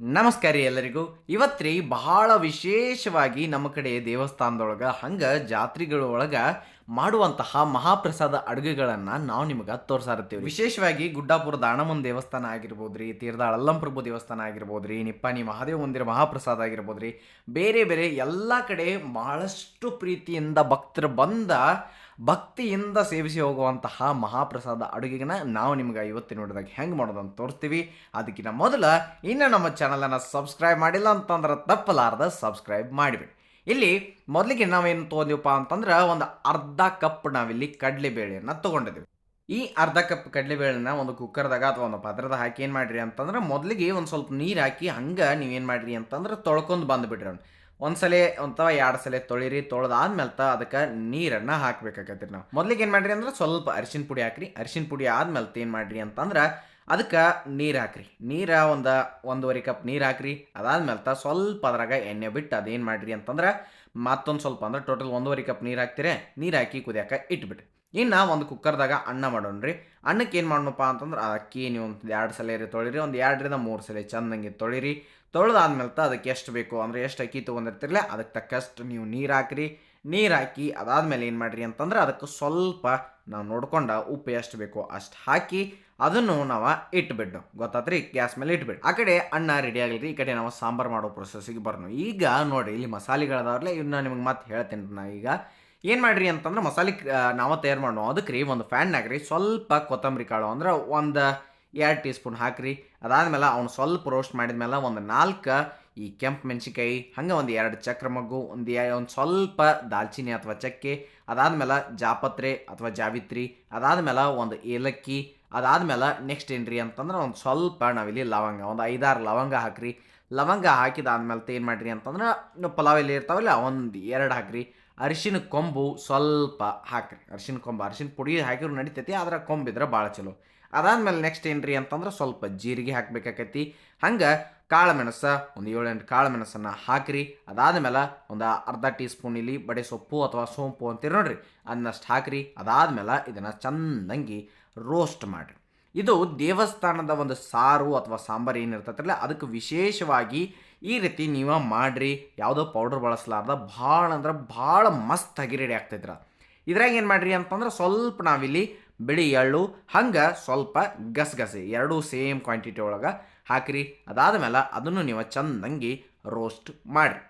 ನಮಸ್ಕಾರ ಎಲ್ಲರಿಗೂ. ಇವತ್ರಿ ಬಹಳ ವಿಶೇಷವಾಗಿ ನಮ್ಮ ಕಡೆ ದೇವಸ್ಥಾನದೊಳಗೆ ಹಂಗೆ ಜಾತ್ರೆಗಳೊಳಗೆ ಮಾಡುವಂತಹ ಮಹಾಪ್ರಸಾದ ಅಡುಗೆಗಳನ್ನು ನಾವು ನಿಮಗೆ ತೋರ್ಸಾರತ್ತೀವಿ ವಿಶೇಷವಾಗಿ ಗುಡ್ಡಾಪುರ ದಾಣಮನ್ ದೇವಸ್ಥಾನ ಆಗಿರ್ಬೋದ್ರಿ, ತೀರ್ದಾಳ ಅಲ್ಲಂಪ್ರಭು ದೇವಸ್ಥಾನ ಆಗಿರ್ಬೋದ್ರಿ, ನಿಪ್ಪಾಣಿ ಮಹಾದೇವ ಮಂದಿರ ಮಹಾಪ್ರಸಾದ ಆಗಿರ್ಬೋದ್ರಿ, ಬೇರೆ ಬೇರೆ ಎಲ್ಲ ಕಡೆ ಬಹಳಷ್ಟು ಪ್ರೀತಿಯಿಂದ ಭಕ್ತರು ಬಂದ, ಭಕ್ತಿಯಿಂದ ಸೇವಿಸಿ ಹೋಗುವಂತಹ ಮಹಾಪ್ರಸಾದ ಅಡುಗೆನ ನಾವು ನಿಮ್ಗೆ ಇವತ್ತು ನೋಡಿದಾಗ ಹೆಂಗೆ ಮಾಡೋದಂತ ತೋರಿಸ್ತೀವಿ. ಅದಕ್ಕಿಂತ ಮೊದಲ ಇನ್ನು ನಮ್ಮ ಚಾನಲನ್ನು ಸಬ್ಸ್ಕ್ರೈಬ್ ಮಾಡಿಲ್ಲ ಅಂತಂದ್ರೆ ತಪ್ಪಲಾರದ ಸಬ್ಸ್ಕ್ರೈಬ್ ಮಾಡಿಬಿಡಿ. ಇಲ್ಲಿ ಮೊದಲಿಗೆ ನಾವೇನು ತೊಗೊಂಡಿವಪ್ಪ ಅಂತಂದ್ರೆ ಒಂದು ಅರ್ಧ ಕಪ್ ನಾವಿಲ್ಲಿ ಕಡಲೆಬೇಳೆಯನ್ನು ತೊಗೊಂಡಿದ್ದೀವಿ ಈ ಅರ್ಧ ಕಪ್ ಕಡಲೆಬೇಳೆನ ಒಂದು ಕುಕ್ಕರ್ದಾಗ ಅಥವಾ ಒಂದು ಪದ್ರದಾಗ ಹಾಕಿ ಏನು ಮಾಡಿರಿ ಅಂತಂದ್ರೆ ಮೊದಲಿಗೆ ಒಂದು ಸ್ವಲ್ಪ ನೀರು ಹಾಕಿ ಹಂಗೆ ನೀವೇನು ಮಾಡಿರಿ ಅಂತಂದ್ರೆ ತೊಳ್ಕೊಂಡು ಬಂದುಬಿಡ್ರಿ ಅವ್ನು. ಒಂದು ಸಲ ಅಥವಾ ಎರಡು ಸಲ ತೊಳಿರಿ ತ ಅದಕ್ಕೆ ನೀರನ್ನು ಹಾಕ್ಬೇಕಾಗತ್ರಿ ನಾವು. ಮೊದಲಿಗೆ ಏನು ಮಾಡ್ರಿ ಅಂದ್ರೆ ಸ್ವಲ್ಪ ಅರಿಶಿನ ಪುಡಿ ಹಾಕ್ರಿ. ಅರಿಶಿನ ಪುಡಿ ಆದ್ಮೇಲೆ ಏನು ಮಾಡಿರಿ ಅಂತಂದ್ರೆ ಅದಕ್ಕೆ ನೀರು ಹಾಕ್ರಿ. ನೀರ ಒಂದು ಒಂದೂವರೆ ಕಪ್ ನೀರು ಹಾಕ್ರಿ. ಅದಾದ್ಮೇಲೆ ತ ಸ್ವಲ್ಪ ಅದ್ರಾಗ ಎಣ್ಣೆ ಬಿಟ್ಟು ಅದೇನು ಮಾಡ್ರಿ ಅಂತಂದ್ರೆ ಮತ್ತೊಂದು ಸ್ವಲ್ಪ ಅಂದ್ರೆ ಟೋಟಲ್ ಒಂದೂವರೆ ಕಪ್ ನೀರು ಹಾಕ್ತೀರಿ. ನೀರು ಹಾಕಿ ಕುದಿಯಾಕ ಇಟ್ಬಿಟ್ರಿ. ಇನ್ನು ಒಂದು ಕುಕ್ಕರ್ದಾಗ ಅನ್ನ ಮಾಡೋಣ್ರಿ. ಅನ್ನಕ್ಕೆ ಏನು ಮಾಡೋಣಪ್ಪ ಅಂತಂದ್ರೆ ಅಕ್ಕಿ ನೀವು ಒಂದು ಎರಡು ಸಲ ರೀ ತೊಳಿರಿ. ಒಂದು ಎರಡರಿಂದ ಮೂರು ಸಲ ಚಂದಂಗೆ ತೊಳಿರಿ. ತೊಳೆದಾದ್ಮೇಲೆ ಅದಕ್ಕೆ ಎಷ್ಟು ಬೇಕು ಅಂದರೆ ಎಷ್ಟು ಅಕ್ಕಿ ತೊಗೊಂಡಿರ್ತಿರಲ್ಲ ಅದಕ್ಕೆ ತಕ್ಕಷ್ಟು ನೀವು ನೀರು ಹಾಕ್ರಿ. ನೀರು ಹಾಕಿ ಅದಾದಮೇಲೆ ಏನು ಮಾಡಿರಿ ಅಂತಂದ್ರೆ ಅದಕ್ಕೆ ಸ್ವಲ್ಪ ನಾವು ನೋಡ್ಕೊಂಡು ಉಪ್ಪು ಎಷ್ಟು ಬೇಕೋ ಅಷ್ಟು ಹಾಕಿ ಅದನ್ನು ನಾವು ಇಟ್ಬಿಟ್ಟು, ಗೊತ್ತಾತ್ರಿ? ಗ್ಯಾಸ್ ಮೇಲೆ ಇಟ್ಬಿಟ್ಟು. ಆ ಕಡೆ ಅನ್ನ ರೆಡಿ ಆಗಲಿ ಈ ಕಡೆ ನಾವು ಸಾಂಬಾರು ಮಾಡೋ ಪ್ರೊಸೆಸ್ಸಿಗೆ ಬರೋಣ ಈಗ ನೋಡಿ ಇಲ್ಲಿ ಮಸಾಲೆಗಳದಾವ್ರಲ್ಲ ಇವನ್ನ ನಿಮಗೆ ಮತ್ತೆ ಹೇಳ್ತೀನಿ ನಾ ಈಗ. ಏನು ಮಾಡ್ರಿ ಅಂತಂದ್ರೆ, ಮಸಾಲೆ ನಾವು ತಯಾರು ಮಾಡೋ ಅದಕ್ಕೆ ರೀ ಒಂದು ಫ್ಯಾನ್ನಾಗ ರೀ, ಸ್ವಲ್ಪ ಕೊತ್ತಂಬರಿ ಕಾಳು ಅಂದ್ರೆ ಒಂದು ಎರಡು ಟೀ ಸ್ಪೂನ್ ಹಾಕ್ರಿ. ಅದಾದ್ಮೇಲೆ ಅವ್ನು ಸ್ವಲ್ಪ ರೋಸ್ಟ್ ಮಾಡಿದ್ಮೇಲೆ ಒಂದು ನಾಲ್ಕು ಈ ಕೆಂಪು ಮೆಣಸಿಕಾಯಿ ಹಂಗೆ ಒಂದು ಎರಡು ಚಕ್ರ ಮಗ್ಗು, ಒಂದು ಒಂದು ಸ್ವಲ್ಪ ದಾಲ್ಚಿನ್ನಿ ಅಥವಾ ಚಕ್ಕೆ, ಅದಾದ್ಮೇಲೆ ಜಾಪತ್ರೆ ಅಥವಾ ಜಾವಿತ್ರಿ, ಅದಾದ್ಮೇಲೆ ಒಂದು ಏಲಕ್ಕಿ, ಅದಾದ್ಮೇಲೆ ನೆಕ್ಸ್ಟ್ ಏನ್ರಿ ಅಂತಂದ್ರೆ ಒಂದು ಸ್ವಲ್ಪ ನಾವಿಲ್ಲಿ ಲವಂಗ, ಒಂದು ಐದಾರು ಲವಂಗ ಹಾಕ್ರಿ. ಲವಂಗ ಹಾಕಿದಾದ್ಮೇಲೆ ಏನು ಮಾಡ್ರಿ ಅಂತಂದ್ರೆ ಪಲಾವ್ ಎಲ್ಲಿ ಇರ್ತಾವಲ್ಲ, ಒಂದು ಎರಡು ಹಾಕ್ರಿ. ಅರಿಶಿನ ಕೊಂಬು ಸ್ವಲ್ಪ ಹಾಕ್ರಿ. ಅರಿಶಿನ ಕೊಂಬು, ಅರಿಶಿನ ಪುಡಿ ಹಾಕಿದ್ರು ನಡಿತೈತಿ, ಆದ್ರೆ ಕೊಂಬಿದ್ರೆ ಭಾಳ ಚಲೋ. ಅದಾದ್ಮೇಲೆ ನೆಕ್ಸ್ಟ್ ಏನ್ರಿ ಅಂತಂದ್ರೆ ಸ್ವಲ್ಪ ಜೀರಿಗೆ ಹಾಕ್ಬೇಕಾಕೈತಿ. ಹಂಗೆ ಕಾಳು ಮೆಣಸ ಒಂದು ಏಳೆಂಟು ಕಾಳು ಮೆಣಸನ್ನು ಅದಾದ ಮೇಲೆ ಒಂದು ಅರ್ಧ ಟೀ ಸ್ಪೂನ್ ಇಲ್ಲಿ ಬಡೆ ಸೊಪ್ಪು ಅಥವಾ ಸೋಂಪು ಅಂತೀರಿ ನೋಡಿರಿ. ಅದನ್ನಷ್ಟು ಹಾಕಿರಿ. ಅದಾದ್ಮೇಲೆ ಇದನ್ನು ಚೆಂದಂಗಿ ರೋಸ್ಟ್ ಮಾಡಿರಿ. ಇದು ದೇವಸ್ಥಾನದ ಒಂದು ಸಾರು ಅಥವಾ ಸಾಂಬಾರು ಏನಿರ್ತೈತ್ರಲ್ಲ, ಅದಕ್ಕೆ ವಿಶೇಷವಾಗಿ ಈ ರೀತಿ ನೀವು ಮಾಡಿರಿ. ಯಾವುದೋ ಪೌಡರ್ ಬಳಸಲಾರ್ದ ಭಾಳ ಅಂದ್ರೆ ಭಾಳ ಆಗಿ ರೆಡಿ ಆಗ್ತೈತ್ರ ಇದ್ರಾಗ ಏನು ಮಾಡಿರಿ ಅಂತಂದ್ರೆ ಸ್ವಲ್ಪ ನಾವಿಲ್ಲಿ ಬಿಳಿ ಎಳ್ಳು, ಹಂಗೆ ಸ್ವಲ್ಪ ಗಸಗಸೆ, ಎರಡೂ ಸೇಮ್ ಕ್ವಾಂಟಿಟಿ ಒಳಗೆ ಹಾಕಿರಿ. ಅದಾದಮೇಲೆ ಅದನ್ನು ನೀವು ಚಂದಂಗಿ ರೋಸ್ಟ್ ಮಾಡಿರಿ.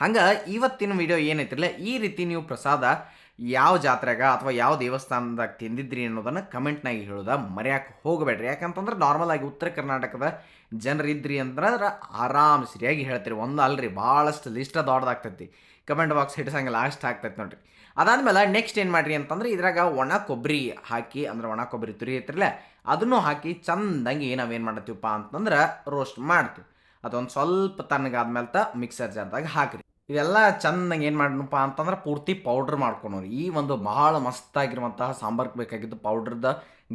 ಹಂಗೆ ಇವತ್ತಿನ ವಿಡಿಯೋ ಏನೈತಿರಲ್ಲ, ಈ ರೀತಿ ನೀವು ಪ್ರಸಾದ ಯಾವ ಜಾತ್ರೆಗ ಅಥವಾ ಯಾವ ದೇವಸ್ಥಾನದಾಗ ತಿಂದಿದ್ರಿ ಅನ್ನೋದನ್ನು ಕಮೆಂಟ್ನಾಗಿ ಹೇಳೋದ ಮರ್ಯಾಕೆ ಹೋಗಬೇಡ್ರಿ. ಯಾಕಂತಂದ್ರೆ ನಾರ್ಮಲ್ ಆಗಿ ಉತ್ತರ ಕರ್ನಾಟಕದ ಜನರು ಇದ್ರಿ ಅಂದ್ರೆ ಆರಾಮ್ ಸರಿಯಾಗಿ ಹೇಳ್ತೀರಿ. ಒಂದು ಅಲ್ರಿ, ಭಾಳಷ್ಟು ಲಿಸ್ಟ್ ದೊಡ್ಡದಾಗ್ತೈತಿ. ಕಮೆಂಟ್ ಬಾಕ್ಸ್ ಹಿಡಿಸಂಗೆ ಲಾಸ್ಟ್ ಆಗ್ತೈತಿ ನೋಡ್ರಿ. ಅದಾದಮೇಲೆ ನೆಕ್ಸ್ಟ್ ಏನು ಮಾಡಿರಿ ಅಂತಂದ್ರೆ ಇದ್ರಾಗ ಒಣ ಕೊಬ್ಬರಿ ಹಾಕಿ, ಅಂದ್ರೆ ಒಣ ಕೊಬ್ಬರಿ ತುರಿ ಐತ್ರಲ್ಲ ಅದನ್ನು ಹಾಕಿ ಚಂದಂಗೆ ನಾವೇನು ಮಾಡತ್ತೀವಪ್ಪ ಅಂತಂದ್ರೆ ರೋಸ್ಟ್ ಮಾಡ್ತೀವಿ. ಅದೊಂದು ಸ್ವಲ್ಪ ತಣ್ಣಗಾದ್ಮೇಲೆ ತ ಮಿಕ್ಸರ್ ಜಾರ್ದಾಗ ಹಾಕ್ರಿ. ಇವೆಲ್ಲ ಚೆನ್ನಾಗಿ ಏನು ಮಾಡಣಪ್ಪ ಅಂತಂದ್ರೆ ಪೂರ್ತಿ ಪೌಡ್ರ್ ಮಾಡ್ಕೊಳೋರಿ ಈ ಒಂದು ಬಹಳ ಮಸ್ತಾಗಿರುವಂತಹ ಸಾಂಬಾರ್ಗೆ ಬೇಕಾಗಿದ್ದು ಪೌಡ್ರದ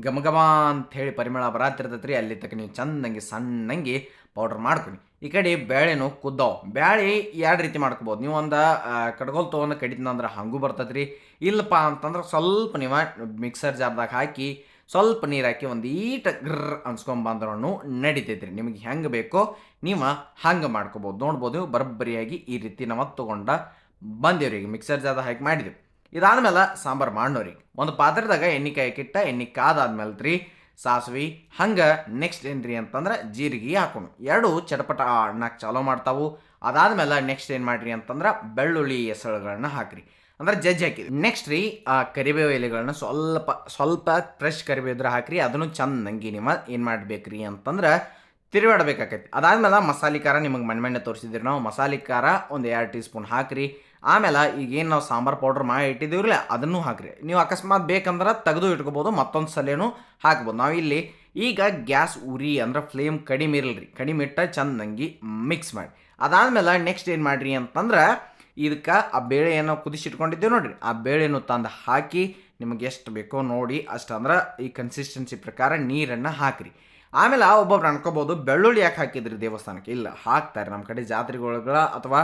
ಘಮ ಅಂಥೇಳಿ ಪರಿಮಳ ಬರಾತಿರ್ತೈತೆ ಅಲ್ಲಿ ತಕ್ಕ ನೀವು ಚೆನ್ನಾಗಿ ಸಣ್ಣಂಗೆ ಪೌಡ್ರ್ ಮಾಡ್ಕೊಳ್ಳಿ ಈ ಕಡೆ ಬೇಳೆನು ಕುದ್ದಾವು. ಬೇಳೆ ಎರಡು ರೀತಿ ಮಾಡ್ಕೋಬೋದು. ನೀವು ಒಂದು ಕಡ್ಗೋಲ್ ತೊಗೊಂಡು ಕಡಿತಂದ್ರೆ ಹಂಗೂ ಬರ್ತೈತೆ ಇಲ್ಲಪ್ಪ ಅಂತಂದ್ರೆ ಸ್ವಲ್ಪ ನೀವು ಮಿಕ್ಸರ್ ಜಾರ್ದಾಗ ಹಾಕಿ ಸ್ವಲ್ಪ ನೀರು ಹಾಕಿ ಒಂದು ಈಟ ಗ್ರರ್ ಅನ್ಸ್ಕೊಂಬಂದ್ರೂ ನಡಿತೈತೆ ರೀ ನಿಮಗೆ ಹೆಂಗೆ ಬೇಕೋ ನೀವು ಹಂಗೆ ಮಾಡ್ಕೋಬೋದು. ನೋಡ್ಬೋದು ಬರಬ್ಬರಿಯಾಗಿ ಈ ರೀತಿ ನಾವು ತೊಗೊಂಡ ಈಗ ಮಿಕ್ಸರ್ ಜಾದ ಹಾಕಿ ಮಾಡಿದ್ವಿ. ಇದಾದ್ಮೇಲೆ ಸಾಂಬಾರು ಮಾಡೋರಿ ಒಂದು ಪಾತ್ರದಾಗ ಎಣ್ಣೆ ಕಾಯಕಿಟ್ಟ ಎಣ್ಣೆ ಕಾದಾದ್ಮೇಲೆ ರೀ ಸಾಸಿವೆ, ಹಂಗೆ ನೆಕ್ಸ್ಟ್ ಏನ್ರಿ ಅಂತಂದ್ರೆ ಜೀರಿಗೆ ಹಾಕೋಣ ಎರಡು ಚಟಪಟ ಅಣ್ಣಕ್ಕೆ ಚಾಲೋ ಮಾಡ್ತಾವು. ಅದಾದ್ಮೇಲೆ ನೆಕ್ಸ್ಟ್ ಏನು ಮಾಡಿರಿ ಅಂತಂದ್ರೆ ಬೆಳ್ಳುಳ್ಳಿ ಹೆಸರುಗಳನ್ನ ಹಾಕ್ರಿ. ಅಂದ್ರೆ ಜಜ್ಜಿ ಹಾಕಿದ್ರು ನೆಕ್ಸ್ಟ್ ರೀ, ಆ ಕರಿಬೇವು ಎಲೆಗಳನ್ನ ಸ್ವಲ್ಪ ಸ್ವಲ್ಪ ಫ್ರೆಶ್ ಕರಿಬೇವು ಇದ್ರೆ ಹಾಕ್ರಿ, ಅದನ್ನು ಚಂದಂಗಿ ನಿಮ್ಮ ಏನು ಮಾಡ್ಬೇಕ್ರಿ ಅಂತಂದ್ರೆ ತಿರುಗಾಡ್ಬೇಕಾಕೈತಿ. ಅದಾದ್ಮೇಲೆ ಮಸಾಲೆ ಖಾರ ನಿಮಗೆ ಮಣ್ಣೆ ಮಣ್ಣೆ ತೋರಿಸಿದ್ರಿ ನಾವು. ಮಸಾಲೆ ಖಾರ ಒಂದು ಎರಡು ಟೀ ಸ್ಪೂನ್ ಹಾಕ್ರಿ. ಆಮೇಲೆ ಈಗೇನು ನಾವು ಸಾಂಬಾರು ಪೌಡ್ರ್ ಮಾಡಿ ಇಟ್ಟಿದ್ದೀವ್ರಲ್ಲ, ಅದನ್ನು ಹಾಕ್ರಿ. ನೀವು ಅಕಸ್ಮಾತ್ ಬೇಕಂದ್ರೆ ತೆಗೆದು ಇಟ್ಕೋಬೋದು, ಮತ್ತೊಂದು ಸಲೇನು ಹಾಕ್ಬೋದು. ನಾವು ಇಲ್ಲಿ ಈಗ ಗ್ಯಾಸ್ ಉರಿ ಅಂದ್ರೆ ಫ್ಲೇಮ್ ಕಡಿಮೆ ಇರಲ್ರಿ. ಕಡಿಮೆ ಇಟ್ಟ ಚಂದಂಗಿ ಮಿಕ್ಸ್ ಮಾಡಿ. ಅದಾದ್ಮೇಲೆ ನೆಕ್ಸ್ಟ್ ಏನು ಮಾಡಿರಿ ಅಂತಂದ್ರೆ ಇದಕ್ಕೆ ಆ ಬೇಳೆ ಏನೋ ಕುದಿಸಿಟ್ಕೊಂಡಿದ್ದೇವೆ ನೋಡಿರಿ. ಆ ಬೇಳೆನು ತಂದು ಹಾಕಿ ನಿಮಗೆ ಎಷ್ಟು ಬೇಕೋ ನೋಡಿ ಅಷ್ಟು ಅಂದ್ರೆ ಈ ಕನ್ಸಿಸ್ಟೆನ್ಸಿ ಪ್ರಕಾರ ನೀರನ್ನು ಹಾಕ್ರಿ. ಆಮೇಲೆ ಆ ಒಬ್ಬೊಬ್ರು ಅನ್ಕೋಬೋದು, ಬೆಳ್ಳುಳ್ಳಿ ಯಾಕೆ ಹಾಕಿದ್ರಿ ದೇವಸ್ಥಾನಕ್ಕೆ? ಇಲ್ಲ, ಹಾಕ್ತಾರೆ. ನಮ್ಮ ಕಡೆ ಜಾತ್ರೆಗಳ ಅಥವಾ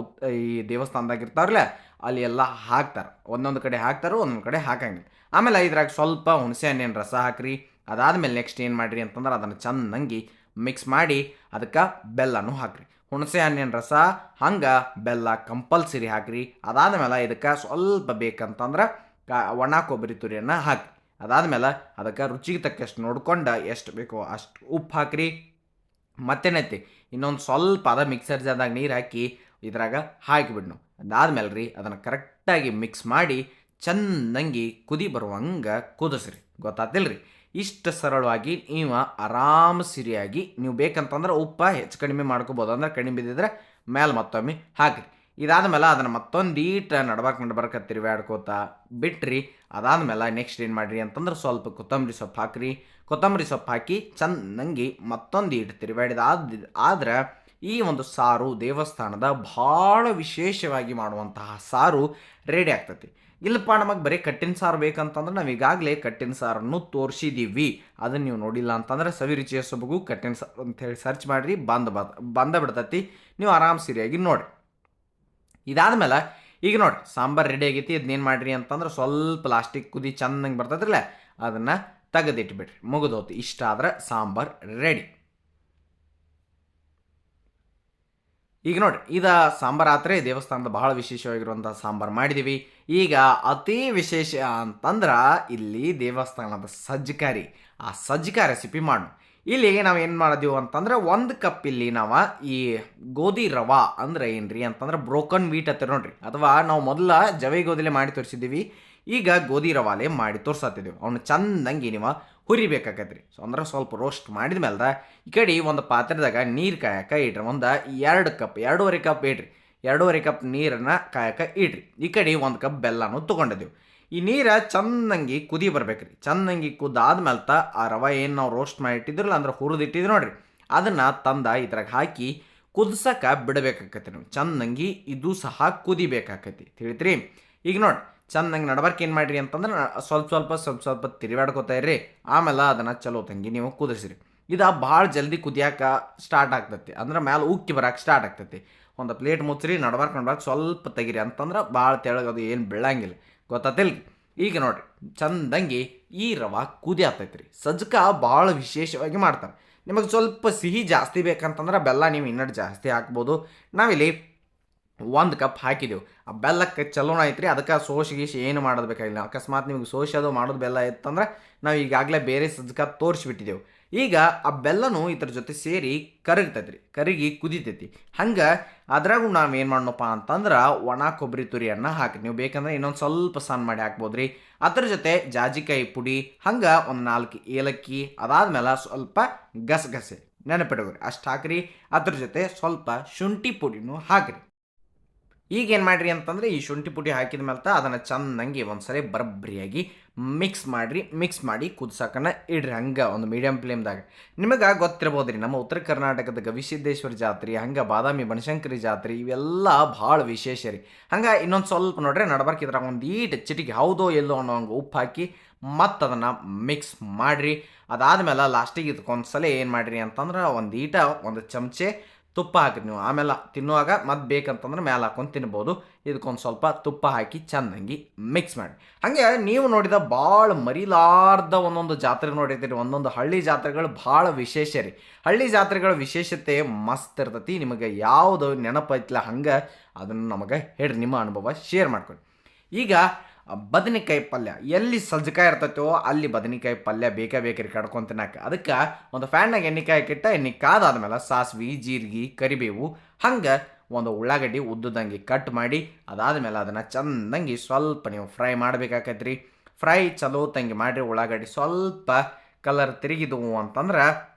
ಉತ್, ಈ ದೇವಸ್ಥಾನದಾಗ ಇರ್ತಾರಲ್ಲ ಅಲ್ಲಿ ಎಲ್ಲ ಹಾಕ್ತಾರೆ. ಒಂದೊಂದು ಕಡೆ ಹಾಕ್ತಾರೆ, ಒಂದೊಂದು ಕಡೆ ಹಾಕಂಗಿಲ್ಲ. ಆಮೇಲೆ ಇದ್ರಾಗ ಸ್ವಲ್ಪ ಹುಣಸೆ ಹಣ್ಣಿನ ರಸ ಹಾಕ್ರಿ. ಅದಾದಮೇಲೆ ನೆಕ್ಸ್ಟ್ ಏನು ಮಾಡಿರಿ ಅಂತಂದ್ರೆ ಅದನ್ನು ಚೆನ್ನಾಗಿ ಮಿಕ್ಸ್ ಮಾಡಿ ಅದಕ್ಕೆ ಬೆಲ್ಲನೂ ಹಾಕ್ರಿ. ಹುಣಸೆ ಹಣ್ಣಿನ ರಸ, ಹಂಗೆ ಬೆಲ್ಲ ಕಂಪಲ್ಸರಿ ಹಾಕ್ರಿ. ಅದಾದ್ಮೇಲೆ ಇದಕ್ಕೆ ಸ್ವಲ್ಪ ಬೇಕಂತಂದ್ರೆ ಕಾ- ಒಣ ಕೊಬ್ಬರಿ ತುರಿಯನ್ನು ಅದಾದ ಮೇಲೆ ಅದಕ್ಕೆ ರುಚಿಗೆ ತಕ್ಕಷ್ಟು ನೋಡ್ಕೊಂಡು ಎಷ್ಟು ಬೇಕೋ ಅಷ್ಟು ಉಪ್ಪು ಹಾಕ್ರಿ. ಮತ್ತೇನೈತಿ ಇನ್ನೊಂದು ಸ್ವಲ್ಪ ಅದ ಮಿಕ್ಸರ್ ಜಾರ್ದಾಗ ನೀರು ಹಾಕಿ ಇದ್ರಾಗ ಹಾಕಿಬಿಡ್ನು. ಅದಾದ್ಮೇಲೆ ರೀ ಅದನ್ನು ಕರೆಕ್ಟಾಗಿ ಮಿಕ್ಸ್ ಮಾಡಿ ಚೆನ್ನಾಗಿ ಕುದಿ ಬರುವಂಗೆ ಕುದಿಸ್ರಿ. ಗೊತ್ತಾತಿಲ್ರಿ? ಇಷ್ಟು ಸರಳವಾಗಿ ನೀವು ಆರಾಮ ಸಿರಿಯಾಗಿ ನೀವು ಬೇಕಂತಂದ್ರೆ ಉಪ್ಪ ಹೆಚ್ಚು ಕಡಿಮೆ ಮಾಡ್ಕೋಬೋದು. ಅಂದ್ರೆ ಕಡಿಮೆ ಬಿದ್ದಿದ್ರೆ ಮೇಲೆ ಮತ್ತೊಮ್ಮೆ ಹಾಕಿರಿ. ಇದಾದ್ಮೇಲೆ ಅದನ್ನು ಮತ್ತೊಂದು ಈಟ ನಡ್ಬಾರ್ಕ್ ನಡ್ಬಾರ್ಕ ತಿರುಗಾಡ್ಕೋತ ಬಿಟ್ರಿ, ಅದಾದಮೇಲೆ ನೆಕ್ಸ್ಟ್ ಏನು ಮಾಡಿರಿ ಅಂತಂದ್ರೆ ಸ್ವಲ್ಪ ಕೊತ್ತಂಬರಿ ಸೊಪ್ಪು ಹಾಕ್ರಿ. ಕೊತ್ತಂಬರಿ ಸೊಪ್ಪು ಹಾಕಿ ಚೆನ್ನಾಗಿ ಮತ್ತೊಂದು ಈಟ್ ತಿರುಗಾಡಿದ ಆದ, ಆದ್ರೆ ಈ ಒಂದು ಸಾರು ದೇವಸ್ಥಾನದ ಭಾಳ ವಿಶೇಷವಾಗಿ ಮಾಡುವಂತಹ ಸಾರು ರೆಡಿ ಆಗ್ತೈತಿ. ಇಲ್ಲಪ್ಪ, ನಮಗೆ ಬರೀ ಕಟ್ಟಿನ ಸಾರು ಬೇಕಂತಂದ್ರೆ ನಾವು ಈಗಾಗಲೇ ಕಟ್ಟಿನ ಸಾರನ್ನು ತೋರಿಸಿದ್ದೀವಿ ಅದನ್ನು ನೀವು ನೋಡಿಲ್ಲ ಅಂತಂದ್ರೆ ಸವಿ ರುಚಿಯ ಸೊಬಗು ಕಟ್ಟಿನ ಸಾರು ಅಂತ ಹೇಳಿ ಸರ್ಚ್ ಮಾಡಿರಿ, ಬಂದ ಬಂದ ಬಿಡ್ತೈತಿ. ನೀವು ಆರಾಮ್ ಸರಿಯಾಗಿ ನೋಡಿ ಇದಾದ್ಮೇಲೆ ಈಗ ನೋಡಿ ಸಾಂಬಾರು ರೆಡಿ ಆಗೈತಿ ಅದನ್ನೇನು ಮಾಡಿರಿ ಅಂತಂದ್ರೆ ಸ್ವಲ್ಪ ಪ್ಲಾಸ್ಟಿಕ್ ಕುದಿ ಚೆನ್ನಾಗಿ ಬರ್ತದ್ರಲ್ಲ ಅದನ್ನು ತೆಗೆದಿಟ್ಬಿಡ್ರಿ. ಮುಗಿದೋತು ಇಷ್ಟ ಆದ್ರೆ ಸಾಂಬಾರು ರೆಡಿ ಈಗ ನೋಡ್ರಿ, ಇದು ಸಾಂಬಾರು ಆತ್ರೆ ದೇವಸ್ಥಾನದ ಬಹಳ ವಿಶೇಷವಾಗಿರುವಂಥ ಸಾಂಬಾರು ಮಾಡಿದ್ದೀವಿ ಈಗ ಅತಿ ವಿಶೇಷ ಅಂತಂದ್ರೆ ಇಲ್ಲಿ ದೇವಸ್ಥಾನದ ಸಜ್ಜಕಾರಿ. ಆ ಸಜ್ಜಿಕ ರೆಸಿಪಿ ಮಾಡು ಇಲ್ಲಿ ನಾವು ಏನು ಮಾಡಿದೀವಿ ಅಂತಂದ್ರೆ ಒಂದು ಕಪ್ ಇಲ್ಲಿ ನಾವು ಈ ಗೋಧಿ ರವಾ ಅಂದ್ರೆ ಏನ್ರಿ ಅಂತಂದ್ರೆ ಬ್ರೋಕನ್ ವೀಟ್ ಹತ್ತಿರ ನೋಡ್ರಿ. ಅಥವಾ ನಾವು ಮೊದಲ ಜವೆ ಗೋಧಿಲೆ ಮಾಡಿ ತೋರಿಸಿದ್ದೀವಿ. ಈಗ ಗೋಧಿ ರವಾಲೆ ಮಾಡಿ ತೋರ್ಸತ್ತಿದ್ದೀವಿ ಅವನು ಚಂದಂಗೆ ನೀವು ಹುರಿಬೇಕಾಕತ್ರಿ ಸೊ ಅಂದ್ರೆ ಸ್ವಲ್ಪ ರೋಸ್ಟ್ ಮಾಡಿದ ಮೇಲೆ ಈ ಕಡೆ ಒಂದು ಪಾತ್ರೆದಾಗ ನೀರು ಕಾಯಕ ಇಡ್ರಿ. ಒಂದು ಎರಡು ಕಪ್ ಎರಡೂವರೆ ಕಪ್ ಇಡ್ರಿ. ಎರಡೂವರೆ ಕಪ್ ನೀರನ್ನು ಕಾಯಕ ಇಡ್ರಿ. ಈ ಕಡೆ ಒಂದು ಕಪ್ ಬೆಲ್ಲನೂ ತೊಗೊಂಡಿದ್ದೀವಿ ಈ ನೀರು ಚಂದಂಗಿ ಕುದಿ ಬರ್ಬೇಕ್ರಿ. ಚಂದಂಗಿ ತ ಆ ರವೆ ಏನು ನಾವು ರೋಸ್ಟ್ ಮಾಡಿ ಇಟ್ಟಿದ್ರಲ್ಲ ಅಂದ್ರೆ ಹುರಿದಿಟ್ಟಿದ್ರು ನೋಡ್ರಿ. ಅದನ್ನು ತಂದ ಇದ್ರಾಗ ಹಾಕಿ ಕುದಿಸಕ್ಕೆ ಬಿಡಬೇಕಾಕತಿ ನೀವು ಚಂದಂಗಿ ಇದು ಸಹ ಕುದಿಬೇಕಾಕತಿ ತಿಳಿತ್ರಿ? ಈಗ ನೋಡಿ ಚಂದಂಗೆ ನಡಬರ್ಕೆ ಏನು ಮಾಡಿರಿ ಅಂತಂದ್ರೆ ಸ್ವಲ್ಪ ಸ್ವಲ್ಪ ಸ್ವಲ್ಪ ಸ್ವಲ್ಪ ತಿರುಗಾಡ್ಕೋತಾ ಇರ್ರಿ. ಆಮೇಲೆ ಅದನ್ನು ಚಲೋ ತಂಗಿ ನೀವು ಕುದಿಸ್ರಿ. ಇದು ಭಾಳ ಜಲ್ದಿ ಕುದಿಯಾಕ ಸ್ಟಾರ್ಟ್ ಆಗ್ತೈತಿ. ಅಂದ್ರೆ ಮ್ಯಾಲೆ ಉಕ್ಕಿ ಬರಕ್ಕೆ ಸ್ಟಾರ್ಟ್ ಆಗ್ತೈತಿ. ಒಂದು ಪ್ಲೇಟ್ ಮುಚ್ಚಿರಿ ನಡ್ಬಾರ್ಕ್, ನಡಬಾರ್ಕ ಸ್ವಲ್ಪ ತೆಗಿರಿ ಅಂತಂದ್ರೆ ಭಾಳ ತೆಳಗದು ಏನು ಬೀಳಂಗಿಲ್ಲ. ಗೊತ್ತಾತಿಲ್? ಈಗ ನೋಡಿರಿ, ಚಂದಂಗಿ ಈ ರವ ಕುದಿ ರೀ ಸಜ್ಜಕ ಭಾಳ ವಿಶೇಷವಾಗಿ ಮಾಡ್ತಾರೆ. ನಿಮಗೆ ಸ್ವಲ್ಪ ಸಿಹಿ ಜಾಸ್ತಿ ಬೇಕಂತಂದ್ರೆ ಬೆಲ್ಲ ನೀವು ಇನ್ನಷ್ಟು ಜಾಸ್ತಿ ಹಾಕ್ಬೋದು. ನಾವಿಲ್ಲಿ ಒಂದು ಕಪ್ ಹಾಕಿದೆವು. ಆ ಬೆಲ್ಲಕ್ಕೆ ಚಲೋನ ಐತ್ರಿ, ಅದಕ್ಕೆ ಸೋಸಿ ಗೀಸಿ ಏನು ಮಾಡೋದು ಬೇಕಾಗಿಲ್ಲ. ಅಕಸ್ಮಾತ್ ನಿಮ್ಗೆ ಸೋಸಿ ಅದು ಮಾಡೋದು ಬೆಲ್ಲ ಇತ್ತಂದ್ರೆ ನಾವು ಈಗಾಗಲೇ ಬೇರೆ ಸಜ್ಜಕ ತೋರಿಸ್ಬಿಟ್ಟಿದ್ದೆವು ಈಗ ಆ ಬೆಲ್ಲನೂ ಇದ್ರ ಜೊತೆ ಸೇರಿ ಕರಗ್ತೈತ್ರಿ, ಕರಗಿ ಕುದಿತೈತಿ. ಹಂಗೆ ಅದ್ರಾಗೂ ನಾವು ಏನು ಮಾಡೋಣಪ್ಪ ಅಂತಂದ್ರೆ ಒಣ ಕೊಬ್ಬರಿ ತುರಿಯನ್ನು ಹಾಕಿ, ನೀವು ಬೇಕಂದ್ರೆ ಇನ್ನೊಂದು ಸ್ವಲ್ಪ ಸಣ್ಣ ಮಾಡಿ ಹಾಕ್ಬೋದ್ರಿ. ಅದ್ರ ಜೊತೆ ಜಾಜಿಕಾಯಿ ಪುಡಿ, ಹಂಗೆ ಒಂದು ನಾಲ್ಕು ಏಲಕ್ಕಿ, ಅದಾದ್ಮೇಲೆ ಸ್ವಲ್ಪ ಗಸಗಸೆ. ನೆನಪಿಡೋರಿ ಅಷ್ಟು ಹಾಕ್ರಿ. ಅದ್ರ ಜೊತೆ ಸ್ವಲ್ಪ ಶುಂಠಿ ಪುಡಿನೂ ಹಾಕ್ರಿ. ಈಗ ಏನು ಮಾಡಿರಿ ಅಂತಂದ್ರೆ ಈ ಶುಂಠಿ ಪುಡಿ ಹಾಕಿದ ಮೇಲೆ ತ ಅದನ್ನು ಚೆನ್ನಾಗಿ ಒಂದ್ಸರಿ ಬರಬ್ರಿಯಾಗಿ ಮಿಕ್ಸ್ ಮಾಡಿರಿ ಮಿಕ್ಸ್ ಮಾಡಿ ಕುದ್ಸಕನ ಇಡ್ರಿ ಹಂಗೆ ಒಂದು ಮೀಡಿಯಮ್ ಫ್ಲೇಮ್ದಾಗ ನಿಮಗೆ ಗೊತ್ತಿರ್ಬೋದು ರೀ ನಮ್ಮ ಉತ್ತರ ಕರ್ನಾಟಕದ ಗವಿಸಿದ್ದೇಶ್ವರ ಜಾತ್ರೆ, ಹಂಗೆ ಬಾದಾಮಿ ಬನಶಂಕರಿ ಜಾತ್ರೆ, ಇವೆಲ್ಲ ಭಾಳ ವಿಶೇಷ ರೀ. ಹಂಗೆ ಇನ್ನೊಂದು ಸ್ವಲ್ಪ ನೋಡ್ರಿ ನಡಬಾರ್ಕಿದ್ರೆ ಒಂದು ಈಟ್ ಚಿಟಿಗೆ ಹೌದೋ ಎಲ್ಲೋ ಅನ್ನೋ ಹಂಗೆ ಉಪ್ಪು ಹಾಕಿ ಮತ್ತು ಅದನ್ನು ಮಿಕ್ಸ್ ಮಾಡಿರಿ. ಅದಾದ್ಮೇಲೆ ಲಾಸ್ಟಿಗೆ ಇದಕ್ಕೊಂದು ಸಲ ಏನು ಮಾಡಿರಿ ಅಂತಂದ್ರೆ ಒಂದು ಈಟ ಒಂದು ಚಮಚೆ ತುಪ್ಪ ಹಾಕಿ ನೀವು. ಆಮೇಲೆ ತಿನ್ನುವಾಗ ಮತ್ತೆ ಬೇಕಂತಂದ್ರೆ ಮೇಲೆ ಹಾಕೊಂಡು ತಿನ್ಬೋದು. ಇದಕ್ಕೊಂದು ಸ್ವಲ್ಪ ತುಪ್ಪ ಹಾಕಿ ಚೆನ್ನಾಗಿ ಮಿಕ್ಸ್ ಮಾಡಿ ಹಾಗೆ ನೀವು ನೋಡಿದ ಭಾಳ ಮರಿಲಾರ್ದ ಒಂದೊಂದು ಜಾತ್ರೆ ನೋಡಿರ್ತೀರಿ. ಒಂದೊಂದು ಹಳ್ಳಿ ಜಾತ್ರೆಗಳು ಭಾಳ ವಿಶೇಷ ರೀ. ಹಳ್ಳಿ ಜಾತ್ರೆಗಳ ವಿಶೇಷತೆ ಮಸ್ತ್ ಇರ್ತತಿ. ನಿಮಗೆ ಯಾವುದು ನೆನಪೈತಿಲ್ಲ ಹಂಗೆ ಅದನ್ನು ನಮಗೆ ಹೇಳ್ರಿ. ನಿಮ್ಮ ಅನುಭವ ಶೇರ್ ಮಾಡ್ಕೊಳ್ಳಿ ಈಗ ಬದನೆಕಾಯಿ ಪಲ್ಯ. ಎಲ್ಲಿ ಸಜ್ಜಕಾಯಿ ಇರ್ತೈತೋ ಅಲ್ಲಿ ಬದನೆಕಾಯಿ ಪಲ್ಯ ಬೇಕೇ ಬೇಕ್ರಿ ಕಡ್ಕೊಂಡು ತಿನ್ನಕ್ಕೆ ಅದಕ್ಕೆ ಒಂದು ಫ್ಯಾನ್ನಾಗ ಎಣ್ಣೆಕಾಯಿ ಕಿಟ್ಟ ಎಣ್ಣೆ ಕಾದಾದ್ಮೇಲೆ ಸಾಸ್ವಿ, ಜೀರಿಗೆ, ಕರಿಬೇವು ಹಂಗೆ ಒಂದು ಉಳ್ಳಾಗಡ್ಡಿ ಉದ್ದುದಂಗೆ ಕಟ್ ಮಾಡಿ, ಅದಾದಮೇಲೆ ಅದನ್ನು ಚಂದಂಗೆ ಸ್ವಲ್ಪ ನೀವು ಫ್ರೈ ಮಾಡಬೇಕಾಕೈತ್ರಿ. ಫ್ರೈ ಚಲೋ ತಂಗಿ ಮಾಡಿರಿ ಉಳ್ಳಾಗಡ್ಡಿ ಸ್ವಲ್ಪ ಕಲರ್ ತಿರುಗಿದವು ಅಂತಂದ್ರೆ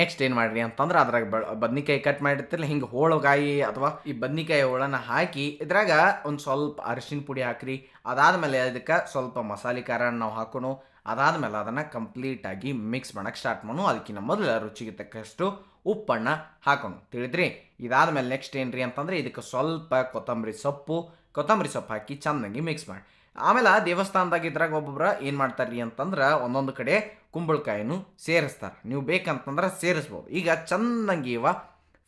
ನೆಕ್ಸ್ಟ್ ಏನು ಮಾಡಿರಿ ಅಂತಂದ್ರೆ ಅದ್ರಾಗ ಬದ್ನಿಕಾಯಿ ಕಟ್ ಮಾಡಿರ್ತಿರಲ್ಲ ಹಿಂಗೆ ಹೋಳಗಾಯಿ ಅಥವಾ ಈ ಬದ್ನಿಕಾಯಿ ಹೋಳನ್ನು ಹಾಕಿ ಇದ್ರಾಗ ಒಂದು ಸ್ವಲ್ಪ ಅರಿಶಿನ ಪುಡಿ ಹಾಕ್ರಿ. ಅದಾದಮೇಲೆ ಅದಕ್ಕೆ ಸ್ವಲ್ಪ ಮಸಾಲೆ ಖಾರ ನಾವು ಹಾಕೋಣ. ಅದಾದಮೇಲೆ ಅದನ್ನು ಕಂಪ್ಲೀಟಾಗಿ ಮಿಕ್ಸ್ ಮಾಡೋಕ್ಕೆ ಸ್ಟಾರ್ಟ್ ಮಾಡೋಣ. ಅದಕ್ಕಿಂತ ಮೊದಲು ರುಚಿಗೆ ತಕ್ಕಷ್ಟು ಉಪ್ಪನ್ನು ಹಾಕೋಣ. ತಿಳಿದ್ರಿ? ಇದಾದಮೇಲೆ ನೆಕ್ಸ್ಟ್ ಏನು ರೀ ಅಂತಂದ್ರೆ ಇದಕ್ಕೆ ಸ್ವಲ್ಪ ಕೊತ್ತಂಬರಿ ಸೊಪ್ಪು. ಕೊತ್ತಂಬರಿ ಸೊಪ್ಪು ಹಾಕಿ ಚೆನ್ನಾಗಿ ಮಿಕ್ಸ್ ಮಾಡಿ. ಆಮೇಲೆ ದೇವಸ್ಥಾನದಾಗ ಇದ್ರಾಗ ಒಬ್ಬೊಬ್ರು ಏನು ಮಾಡ್ತಾರ್ರಿ ಅಂತಂದ್ರೆ ಒಂದೊಂದು ಕಡೆ ಕುಂಬಳಕಾಯಿನೂ ಸೇರಿಸ್ತಾರೆ. ನೀವು ಬೇಕಂತಂದ್ರೆ ಸೇರಿಸ್ಬೋದು. ಈಗ ಚೆನ್ನಾಗಿ ಇವ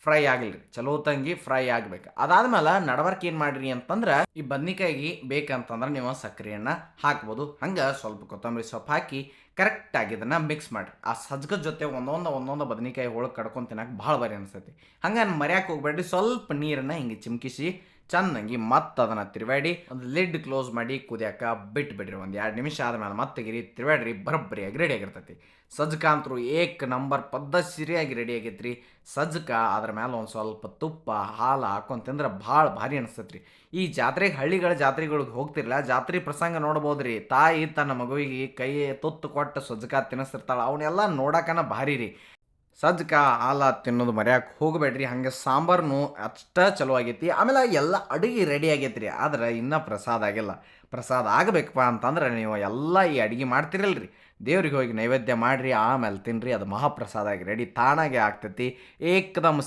ಫ್ರೈ ಆಗಲಿ, ಚಲೋ ತಂಗಿ ಫ್ರೈ ಆಗ್ಬೇಕು. ಅದಾದ್ಮೇಲೆ ನಡವರ್ಕ್ ಏನು ಮಾಡ್ರಿ ಅಂತಂದ್ರೆ ಈ ಬದ್ನಿಕಾಯಿಗೆ ಬೇಕಂತಂದ್ರೆ ನೀವು ಸಕ್ಕರೆಯನ್ನು ಹಾಕ್ಬೋದು. ಹಂಗೆ ಸ್ವಲ್ಪ ಕೊತ್ತಂಬರಿ ಸೊಪ್ಪು ಹಾಕಿ ಕರೆಕ್ಟಾಗಿ ಇದನ್ನು ಮಿಕ್ಸ್ ಮಾಡಿ ಆ ಸಜ್ಗದ ಜೊತೆ ಒಂದೊಂದು ಒಂದೊಂದು ಬದನೆಕಾಯಿ ಹೋಳಗೆ ಕಡ್ಕೊಂಡು ತಿನ್ನಕ್ಕೆ ಭಾಳ ಬಾರಿ ಅನಿಸ್ತೈತಿ. ಹಂಗೆ ಮರ್ಯಾಕೆ ಹೋಗ್ಬೇಡ್ರಿ. ಸ್ವಲ್ಪ ನೀರನ್ನು ಹಿಂಗೆ ಚಿಮ್ಕಿಸಿ ಚೆನ್ನಾಗಿ ಮತ್ತೆ ಅದನ್ನು ತಿರುವಾಡಿ ಒಂದು ಲಿಡ್ ಕ್ಲೋಸ್ ಮಾಡಿ ಕುದಿಯಾಕ ಬಿಟ್ಬಿಡ್ರಿ. ಒಂದು ಎರಡು ನಿಮಿಷ ಆದಮೇಲೆ ಮತ್ತೆ ಗಿರಿ ತಿರುವಾಡ್ರಿ ಬರಬ್ಬರಿಯಾಗಿ ರೆಡಿ ಆಗಿರ್ತೈತಿ. ಸಜ್ಕ ಅಂತರೂ ಏಕ್ ನಂಬರ್ ಪದ್ಧತಿಯಾಗಿ ರೆಡಿ ಆಗೈತ್ರಿ. ಸಜ್ಕ ಅದ್ರ ಮೇಲೆ ಒಂದು ಸ್ವಲ್ಪ ತುಪ್ಪ, ಹಾಲು ಹಾಕೊಂಡು ತಿಂದ್ರೆ ಭಾಳ ಭಾರಿ ಅನಿಸ್ತೈತ್ರಿ ಈ ಜಾತ್ರೆಗೆ ಹಳ್ಳಿಗಳ ಜಾತ್ರೆಗಳಿಗೆ ಹೋಗ್ತಿರಲ್ಲ ಜಾತ್ರೆ ಪ್ರಸಂಗ ನೋಡ್ಬೋದ್ರಿ. ತಾಯಿ ತನ್ನ ಮಗುವಿಗೆ ಕೈ ತುತ್ತು ಕೊಟ್ಟು ಸಜ್ಕ ತಿನ್ನಿಸ್ತಿರ್ತಾಳೆ ಅವನ್ನೆಲ್ಲ ನೋಡೋಕನ ಭಾರಿ ರೀ ಸಜ್ಕ ಹಾಲ ತಿನ್ನೋದು ಮರ್ಯಾಕೆ ಹೋಗಬೇಡ್ರಿ, ಹಾಗೆ ಸಾಂಬಾರ್ನು ಅಷ್ಟ ಚಲೋ ಆಗೈತಿ. ಆಮೇಲೆ ಎಲ್ಲ ಅಡುಗೆ ರೆಡಿ ಆಗೈತಿ ರೀ ಆದ್ರೆ ಇನ್ನೂ ಪ್ರಸಾದ ಆಗಿಲ್ಲ. ಪ್ರಸಾದ ಆಗಬೇಕಪ್ಪ ಅಂತಂದ್ರೆ ನೀವು ಎಲ್ಲ ಈ ಅಡುಗೆ ಮಾಡ್ತಿರಲ್ರಿ. ದೇವ್ರಿಗೆ ಹೋಗಿ ನೈವೇದ್ಯ ಮಾಡಿರಿ, ಆಮೇಲೆ ತಿನ್ನಿರಿ ಅದು ಮಹಾಪ್ರಸಾದ ಆಗಿ ರೆಡಿ ತಾನಾಗೆ ಆಗ್ತೈತಿ. ಏಕದಮ್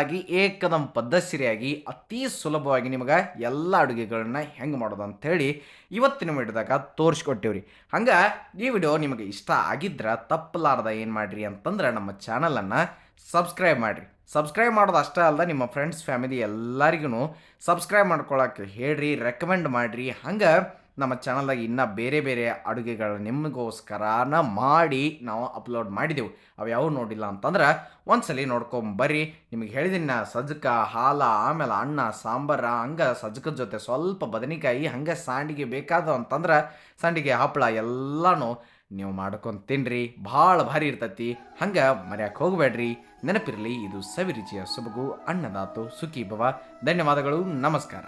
ಆಗಿ ಏಕದಮ್ ಪದ್ಧತಿಯಾಗಿ, ಅತಿ ಸುಲಭವಾಗಿ ನಿಮಗೆ ಎಲ್ಲ ಅಡುಗೆಗಳನ್ನ ಹೆಂಗೆ ಮಾಡೋದು ಅಂಥೇಳಿ ಇವತ್ತಿನ ವಿಡಿಯೋದಾಗ ತೋರಿಸ್ಕೊಟ್ಟಿವ್ರಿ. ಹಂಗೆ ಈ ವಿಡಿಯೋ ನಿಮಗೆ ಇಷ್ಟ ಆಗಿದ್ರೆ ತಪ್ಪಲಾರ್ದ ಏನು ಮಾಡಿರಿ ಅಂತಂದ್ರೆ ನಮ್ಮ ಚಾನಲನ್ನು ಸಬ್ಸ್ಕ್ರೈಬ್ ಮಾಡಿರಿ. ಸಬ್ಸ್ಕ್ರೈಬ್ ಮಾಡೋದು ಅಷ್ಟೇ ಅಲ್ಲದೆ ನಿಮ್ಮ ಫ್ರೆಂಡ್ಸ್ ಫ್ಯಾಮಿಲಿ ಎಲ್ಲರಿಗೂ ಸಬ್ಸ್ಕ್ರೈಬ್ ಮಾಡ್ಕೊಳಕ್ಕೆ ಹೇಳ್ರಿ ರೆಕಮೆಂಡ್ ಮಾಡಿರಿ. ಹಂಗೆ ನಮ್ಮ ಚಾನಲ್ದಾಗ ಇನ್ನೂ ಬೇರೆ ಬೇರೆ ಅಡುಗೆಗಳು ನಿಮಗೋಸ್ಕರನ ಮಾಡಿ ನಾವು ಅಪ್ಲೋಡ್ ಮಾಡಿದೆವು. ಅವು ಯಾವ ನೋಡಿಲ್ಲ ಅಂತಂದ್ರೆ ಒಂದ್ಸಲಿ ನೋಡ್ಕೊಂಬರ್ರಿ ನಿಮಗೆ ಹೇಳಿದಿನ ಸಜ್ಜಕ ಹಾಲ, ಆಮೇಲೆ ಅನ್ನ, ಸಾಂಬಾರ, ಹಂಗೆ ಸಜ್ಜಕದ ಜೊತೆ ಸ್ವಲ್ಪ ಬದನೆಕಾಯಿ, ಹಂಗೆ ಸಾಂಡಿಗೆ ಬೇಕಾದ ಅಂತಂದ್ರೆ ಸಂಡಿಗೆ, ಹಪ್ಪಳ ಎಲ್ಲನೂ ನೀವು ಮಾಡ್ಕೊಂಡು ತಿನ್ರಿ ಭಾಳ ಭಾರಿ ಇರ್ತೈತಿ. ಹಂಗೆ ಮರ್ಯಾಕೆ ಹೋಗಬೇಡ್ರಿ. ನೆನಪಿರಲಿ, ಇದು ಸವಿರುಚಿಯ ಸೊಬಗು, ಅನ್ನದಾತು ಸುಖಿ ಭವ ಧನ್ಯವಾದಗಳು. ನಮಸ್ಕಾರ.